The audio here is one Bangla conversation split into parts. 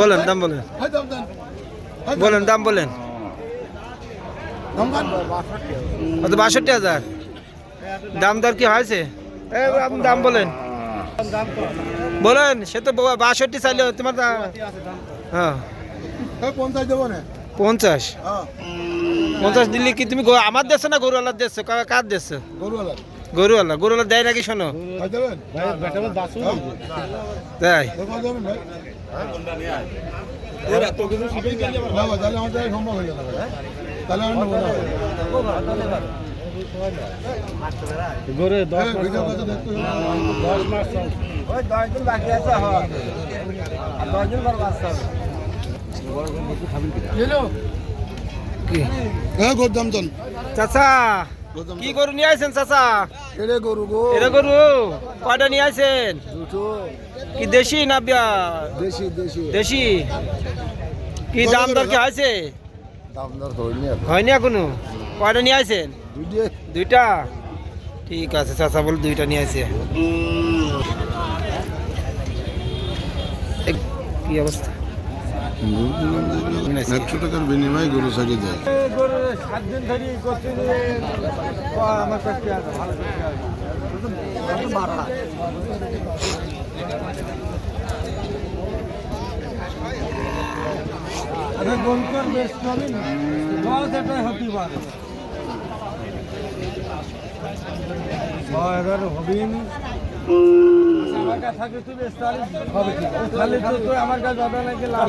বলেন দাম বলেন। বলেন দাম বলেন। বাষট্টি হাজার। দাম দর কি হয়েছে? দাম বলেন। বলেন সে তো বাষট্টি চাইলে তোমার হ্যাঁ। পঞ্চাশ। পঞ্চাশ দিলে কি তুমি আমার দেশে না গরুওয়ালার দেশে কার দেশে গরুওয়ালা। গরুওয়ালা গরুওয়ালা দেয় নাকি শোনো? তাই তাহলে আমাদের আর সম্ভব হয়ে যাবে তাহলে দশ মাস ওই দশ দিন বাকি আছে দশ দিন পর কি চাচা! কি গরু নিয়ে আসেন চাচা? এরে গরু গো। এরা গরু কয়টা নিয়ে আসেন দুটো। কি দেশি না বিয়া? দেশি দেশি। দেশি? কি দাম দর কি হয়েছে? দাম দর হয়নি হয়নি এখনও? কয়টা নিয়ে আসেন দুইটা। ঠিক আছে চাচা বলে দুইটা নিয়ে আসে কি অবস্থা? একশো টাকার বিনিময়ে গরু হতে পারে। ছয় হাজার হবেই আমার কাছে তুই আমার কাছে যাবে নাকি লাভ?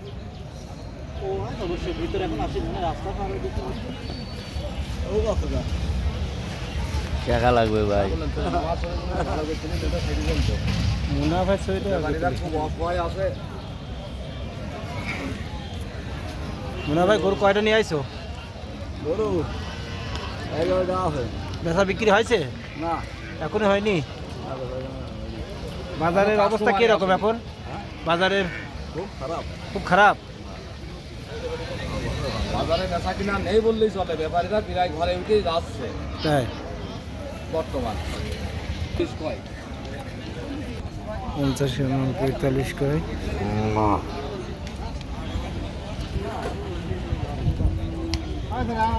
দুকাত নি করি যাবে এই আমার বিনিময়ে জুমুন জুমুন বলে গরু। বাচ্চা বাবা নেই চানু কো টাকা লাগবে ভাই মুনাফা ছয়টা মুনাফাই গরু কয়টা নিয়ে আইছো? গরু এগারো দেওয়া হবে বেচা বিক্রি হয়েছে? না। এখনও হয়নি? বাজারের অবস্থা কীরকম এখন? বাজারের খুব খারাপ। খুব খারাপ? বাজারে বেচা কিনা নেই বললেই চলে। ব্যাপারীরা প্রায় ঘরে উঠেই যাচ্ছে। তাই? বর্তমান। কয়? পঞ্চাশ পঁয়তাল্লিশ করে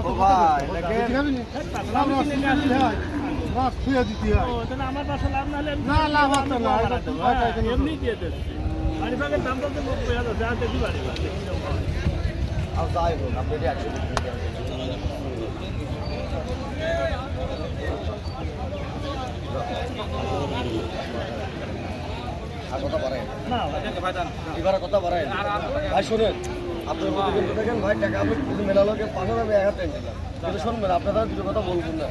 ও যাই হোক আপনি একশো আর কথা বাড়ায় এবার কথা বাড়ায় ভাই শোনেন আপনি প্রতিদিন দেখেন ভাই টাকা আপনি যদি মেলালোকে পাঁচশো টাকা এক হাতে নিলাম কিন্তু শুনবেন আপনারা দুটো কথা বলবেন না।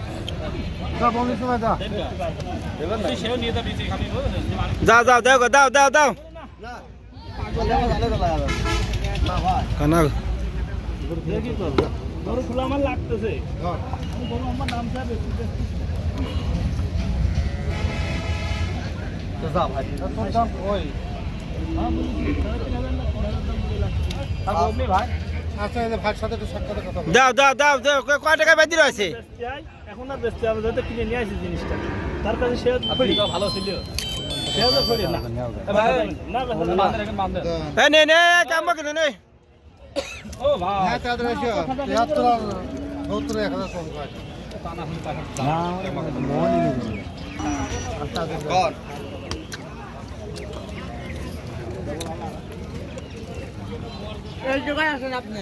যাও যাও দাও দাও দাও দাও। না পাগল দেওয়া জানে তো লাগবে না ভাই কানা তো যা ভাই। তোর দাম ওই ভাই? আচ্ছা এই ভাইয়ের সাথে একটু সাক্ষাতের কথা বল। দাও দাও দাও দাও কয় টাকা বেঁধে রয়েছে? এখন আর বেচতে হবে যাতে কিনে নিয়ে আসি জিনিসটা। তার কাছে সে ভালো ছিল। সে তো করি না। না এ নে নে কাম কেন নে ও ভাই হ্যাঁ তাদের তিয়াত্তর সত্তর এক হাজার কম ভাই এই জায়গায় আছেন আপনি।